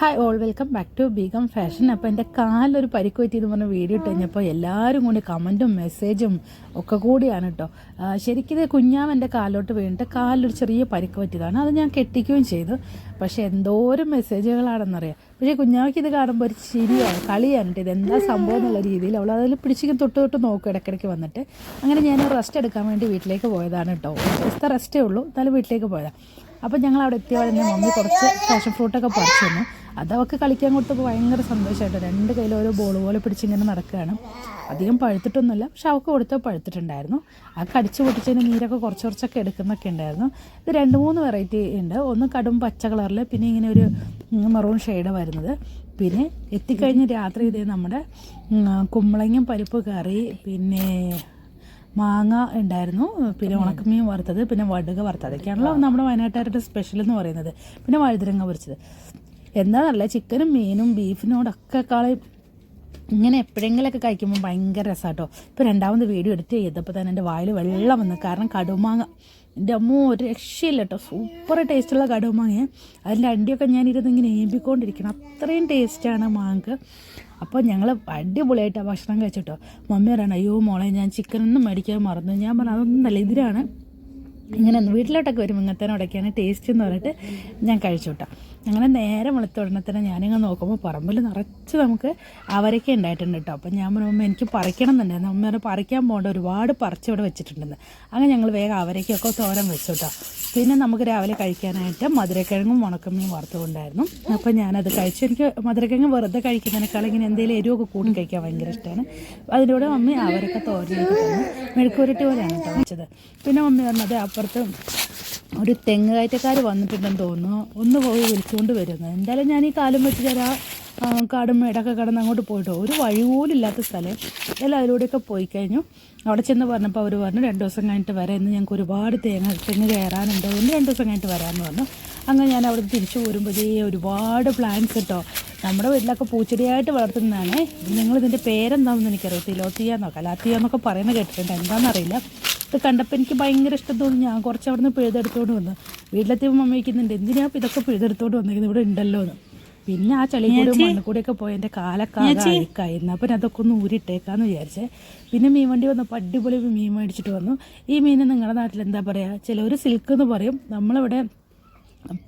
Hi all welcome back to Begum fashion അപ്പോൾ എന്റെ കാലിലൊരു പരിക്ക് പറ്റിയെന്ന് പറഞ്ഞ വീഡിയോ ഇട്ട് കഴിഞ്ഞപ്പോൾ എല്ലാവരും കൂടി കമന്റും മെസ്സേജും ഒക്കെ കൂടിയാണ് കേട്ടോ ശരിക്കും ഇത് കുഞ്ഞാം എന്റെ കാലിലോട്ട് വീണിട്ട് കാലിലൊരു ചെറിയ പരിക്ക് പറ്റിയതാണ് അത് ഞാൻ കെട്ടിക്കുകയും ചെയ്തു. പക്ഷേ എന്തോരം മെസ്സേജുകളാണെന്നറിയാം പക്ഷേ കുഞ്ഞാവയ്ക്ക് ഇത് കാണുമ്പോൾ ഒരു ചിരിയാണ് കളിയാണ് ഇത്. എന്താ സംഭവം എന്നുള്ള രീതിയിൽ അവൾ അതിൽ പിടിച്ചിങ്ങനെ തൊട്ട് തൊട്ട് നോക്കും ഇടയ്ക്കിടയ്ക്ക് വന്നിട്ട്. അങ്ങനെ ഞാൻ റെസ്റ്റ് എടുക്കാൻ വേണ്ടി വീട്ടിലേക്ക് പോയതാണ് കേട്ടോ ദിവസത്തെ റെസ്റ്റേ ഉള്ളൂ എന്നാലും വീട്ടിലേക്ക് പോയതാണ് അപ്പം ഞങ്ങൾ അവിടെ എത്തിയവരെ മമ്മി കുറച്ച് പാഷൻ ഫ്രൂട്ടൊക്കെ പറിച്ചു തന്നു. അത് അവൾക്ക് കളിക്കാൻ കൊടുത്തപ്പോൾ ഭയങ്കര സന്തോഷമായിട്ട് രണ്ട് കയ്യിൽ ഓരോ ബോൾ പോലെ പിടിച്ചിങ്ങനെ നടക്കുകയാണ്. അധികം പഴുത്തിട്ടൊന്നുമില്ല. പക്ഷെ അവൾക്ക് കൊടുത്തപ്പോൾ പഴുത്തിട്ടുണ്ടായിരുന്നു. ആ കടിച്ച് പൊട്ടിച്ചതിന് നീരൊക്കെ കുറച്ച് കുറച്ചൊക്കെ എടുക്കുന്നൊക്കെ ഉണ്ടായിരുന്നു. ഇത് രണ്ട് മൂന്ന് വെറൈറ്റി ഉണ്ട്. ഒന്ന് കടും പച്ച കളറിൽ പിന്നെ ഇങ്ങനെ ഒരു മെറൂൺ ഷെയ്ഡ് വരുന്നത്. പിന്നെ എത്തിക്കഴിഞ്ഞ് രാത്രി ഇതേ നമ്മുടെ കുമ്പളങ്ങ പരിപ്പ് കറി പിന്നെ മാങ്ങ ഉണ്ടായിരുന്നു. പിന്നെ ഉണക്കമീൻ വറുത്തത് പിന്നെ വടുക വറുത്തത്. അതൊക്കെയാണല്ലോ നമ്മുടെ വയനാട്ടുകാരുടെ സ്പെഷ്യൽ എന്ന് പറയുന്നത്. പിന്നെ വഴുതിരങ്ങ പൊരിച്ചത്. എന്താണെന്നല്ല ചിക്കനും മീനും ബീഫിനോടൊക്കെ കളി ഇങ്ങനെ എപ്പോഴെങ്കിലൊക്കെ കഴിക്കുമ്പോൾ ഭയങ്കര രസമാട്ടോ ഇപ്പോൾ രണ്ടാമത് വീഡിയോ എഡിറ്റ് ചെയ്തപ്പോൾ തന്നെ എന്റെ വായിൽ വെള്ളം വന്നു. കാരണം കടുമാങ്ങ എന്റെ അമ്മ ഒരു രക്ഷയില്ല കേട്ടോ സൂപ്പർ ടേസ്റ്റുള്ള കടുമാങ്ങ. അതിന്റെ അണ്ടിയൊക്കെ ഞാൻ ഇരുന്ന് ഇങ്ങനെ ഏമ്പിക്കൊണ്ടിരിക്കണം. അത്രയും ടേസ്റ്റാണ് മാങ്ങ അപ്പോൾ ഞങ്ങൾ അടിപൊളിയായിട്ട് ഭക്ഷണം കഴിച്ചിട്ടോ. മമ്മി പറയണം അയ്യോ മോളെ ഞാൻ ചിക്കനൊന്നും മേടിക്കാൻ മറന്നു. ഞാൻ പറഞ്ഞു അതൊന്നല്ല ഇതിലാണ്. ഇങ്ങനെ വീട്ടിലോട്ടൊക്കെ വരും ഇങ്ങനത്തേനോടൊക്കെയാണ് ടേസ്റ്റ് എന്ന് പറഞ്ഞിട്ട് ഞാൻ കഴിച്ചു കേട്ടോ അങ്ങനെ നേരെ വെളുത്തുടനെ തന്നെ ഞാനിങ്ങ് നോക്കുമ്പോൾ പറമ്പിൽ നിറച്ച് നമുക്ക് അവരൊക്കെ ഉണ്ടായിട്ടുണ്ട് കേട്ടോ അപ്പം ഞാൻ പറയുമ്പോൾ എനിക്ക് പറിക്കണം എന്നുണ്ടായിരുന്നു. അമ്മ പറിക്കാൻ പോകേണ്ട. ഒരുപാട് പറിച്ച് ഇവിടെ വെച്ചിട്ടുണ്ടെന്ന്. അങ്ങനെ ഞങ്ങൾ വേഗം അവരൊക്കെയൊക്കെ തോരൻ വെച്ചു കേട്ടോ പിന്നെ നമുക്ക് രാവിലെ കഴിക്കാനായിട്ട് മധുരക്കിഴങ്ങും ഉണക്കമീൻ വറുത്തുകൊണ്ടായിരുന്നു. അപ്പം ഞാനത് കഴിച്ചു. എനിക്ക് മധുരക്കിഴങ്ങ് വെറുതെ കഴിക്കുന്നതിനേക്കാൾ ഇങ്ങനെ എന്തെങ്കിലും എരിവൊക്കെ കൂടി കഴിക്കാൻ ഭയങ്കര ഇഷ്ടമാണ് അതിലൂടെ മമ്മി അവരൊക്കെ തോരനൊക്കെ തന്നു. മെഴുക്കുരുട്ടി പോലെയാണ് കേട്ടോ വെച്ചത്. പിന്നെ മമ്മി പറഞ്ഞത് അപ്പുറത്ത് ഒരു തെങ്ങ് കയറ്റക്കാർ വന്നിട്ടുണ്ടെന്ന് തോന്നുന്നു. ഒന്ന് പോയി വിളിച്ചുകൊണ്ട് വരുന്നത് എന്തായാലും ഞാൻ ഈ കാലം വെച്ച് തരാം. കാടും മേടൊക്കെ കടന്ന് അങ്ങോട്ട് പോയിട്ടോ. ഒരു വഴി പോലും ഇല്ലാത്ത സ്ഥലം. എല്ലാം അതിലൂടെയൊക്കെ പോയി കഴിഞ്ഞു. അവിടെ ചെന്ന് പറഞ്ഞപ്പോൾ അവർ പറഞ്ഞു രണ്ട് ദിവസം കഴിഞ്ഞിട്ട് വരാം. ഇന്ന് ഞങ്ങൾക്ക് ഒരുപാട് തേങ്ങ തെങ്ങ് കയറാനുണ്ട്. അതുകൊണ്ട് രണ്ട് ദിവസം കഴിഞ്ഞിട്ട് വരാമെന്ന് പറഞ്ഞു. അങ്ങനെ ഞാൻ അവിടെ തിരിച്ചു പോരുമ്പോഴേ ഒരുപാട് പ്ലാൻസ് കേട്ടോ നമ്മുടെ വീട്ടിലൊക്കെ പൂച്ചെടിയായിട്ട് വളർത്തുന്നതാണ്. നിങ്ങൾ ഇതിന്റെ പേരെന്താണെന്ന് എനിക്കറിയാം തിലോത്തിയ എന്നോ കലാത്തിയ എന്നൊക്കെ പറയുന്നത് കേട്ടിട്ടുണ്ട്. എന്താണെന്നറിയില്ല. ഇത് കണ്ടപ്പോൾ എനിക്ക് ഭയങ്കര ഇഷ്ടം തോന്നി ഞാൻ കുറച്ച് അവിടെ നിന്ന് പിഴുതെടുത്തോണ്ട് വന്നു. വീട്ടിലെത്തിയപ്പോൾ മമ്മി വയ്ക്കുന്നുണ്ട് എന്തിനാണ് ഇതൊക്കെ പിഴുതെടുത്തോണ്ട് വന്നിരിക്കുന്നത് ഇവിടെ ഉണ്ടല്ലോ എന്ന്. പിന്നെ ആ ചളി കൂടെ മണ്ണ് പോയി എന്റെ കാലൊക്കെ ആകെ അഴുക്കായിരുന്നു അപ്പം അതൊക്കെ ഒന്ന് ഊരിട്ടേക്കാന്ന് വിചാരിച്ചേ. പിന്നെ മീൻ വണ്ടി വന്നപ്പോൾ അടിപൊളി മീൻ മേടിച്ചിട്ട് വന്നു. ഈ മീൻ നിങ്ങളുടെ നാട്ടിൽ എന്താ പറയുക ചിലവർ സിൽക്ക് എന്ന് പറയും. നമ്മളിവിടെ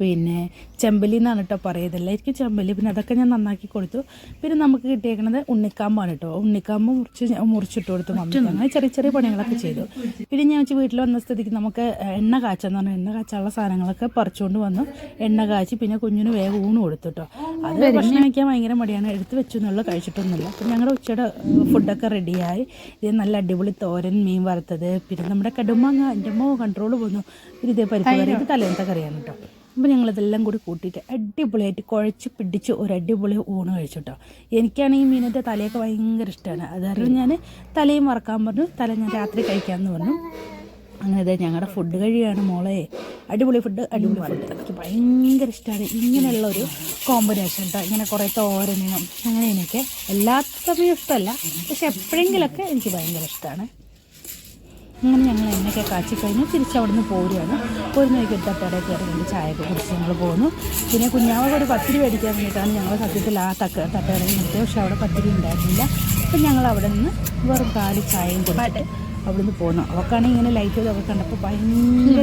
പിന്നെ ചെമ്പല്ലി എന്നാണ് കേട്ടോ പറയുന്നത് എല്ലാവർക്കും ചെമ്പല്ലി. പിന്നെ അതൊക്കെ ഞാൻ നന്നാക്കി കൊടുത്തു. പിന്നെ നമുക്ക് കിട്ടിയേക്കണത് ഉണ്ണിക്കാമ്പാണ് കേട്ടോ ഉണ്ണിക്കാമ്പ് മുറിച്ച് മുറിച്ചിട്ട് കൊടുത്തു അങ്ങനെ ചെറിയ ചെറിയ പണികളൊക്കെ ചെയ്തു. പിന്നെ ഞാൻ വെച്ച് വീട്ടിൽ വന്ന സ്ഥിതിക്ക് നമുക്ക് എണ്ണ കാച്ചാന്ന് പറഞ്ഞാൽ എണ്ണ കാച്ചാനുള്ള സാധനങ്ങളൊക്കെ പറിച്ചുകൊണ്ട് വന്നു. എണ്ണ കാച്ചി പിന്നെ കുഞ്ഞിന് വേഗം ഊണ് കൊടുത്തു കേട്ടോ അത് ഭക്ഷണം കഴിക്കാൻ ഭയങ്കര മടിയാണ്. എടുത്ത് വെച്ചു എന്നുള്ള കഴിച്ചിട്ടൊന്നുമില്ല. പിന്നെ ഞങ്ങളുടെ ഉച്ചയുടെ ഫുഡൊക്കെ റെഡിയായി. ഇത് നല്ല അടിപൊളി തോരൻ മീൻ വറുത്തത്. പിന്നെ നമ്മുടെ കടുമാങ്ങ എന്റെ അമ്മ കൺട്രോൾ പോന്നു. പിന്നെ ഇതേ പരിപ്പ് കറി ഇത് തലേന്നത്തെ കറിയാണ് കേട്ടോ അപ്പോൾ ഞങ്ങളിതെല്ലാം കൂടി കൂട്ടിയിട്ട് അടിപൊളിയായിട്ട് കുഴച്ച് പിടിച്ച് ഒരു അടിപൊളി ഊണ് കഴിച്ചു കേട്ടോ എനിക്കാണെങ്കിൽ മീനിന്റെ തലയൊക്കെ ഭയങ്കര ഇഷ്ടമാണ് അതായത് ഞാൻ തലയും മറക്കാൻ പറഞ്ഞു. തല ഞാൻ രാത്രി കഴിക്കാമെന്ന് പറഞ്ഞു. അങ്ങനെ ഇതേ ഞങ്ങളുടെ ഫുഡ് കഴിയാണ് മോളെ. അടിപൊളി ഫുഡ് അടിപൊളി ഫുഡ് എനിക്ക് ഭയങ്കര ഇഷ്ടമാണ് ഇങ്ങനെയുള്ള ഒരു കോമ്പിനേഷൻ കേട്ടോ ഇങ്ങനെ കുറേ തോരനും അങ്ങനെ എനിക്ക് എല്ലാ സമയവും ഇഷ്ടമല്ല. പക്ഷെ എപ്പോഴെങ്കിലൊക്കെ എനിക്ക് ഭയങ്കര ഇഷ്ടമാണ് അങ്ങനെ ഞങ്ങൾ എണ്ണയൊക്കെ കാച്ചി കഴിഞ്ഞ് തിരിച്ചവിടുന്ന് പോരുകയാണ്. പോരുന്നതൊക്കെ ഒരു തട്ടയുടെ കയറി രണ്ട് ചായയൊക്കെ കുടിച്ച് ഞങ്ങൾ പോകുന്നു പിന്നെ കുഞ്ഞാവൊക്കെ ഒരു പത്തിരി മേടിക്കാൻ വേണ്ടിയിട്ടാണ് ഞങ്ങൾ സത്യത്തിൽ ആ തക്ക തട്ടയുടെ നിർത്തി പക്ഷെ അവിടെ പത്തിരി ഉണ്ടായിരുന്നില്ല. അപ്പം ഞങ്ങൾ അവിടെ നിന്ന് വെറും കാൽ ചായയും കൊടുത്തിട്ട് അവിടെ നിന്ന് പോന്നു. അവക്കാണെങ്കിൽ ഇങ്ങനെ ലൈറ്റ് ചെയ്ത് അവൾ കണ്ടപ്പോൾ ഭയങ്കര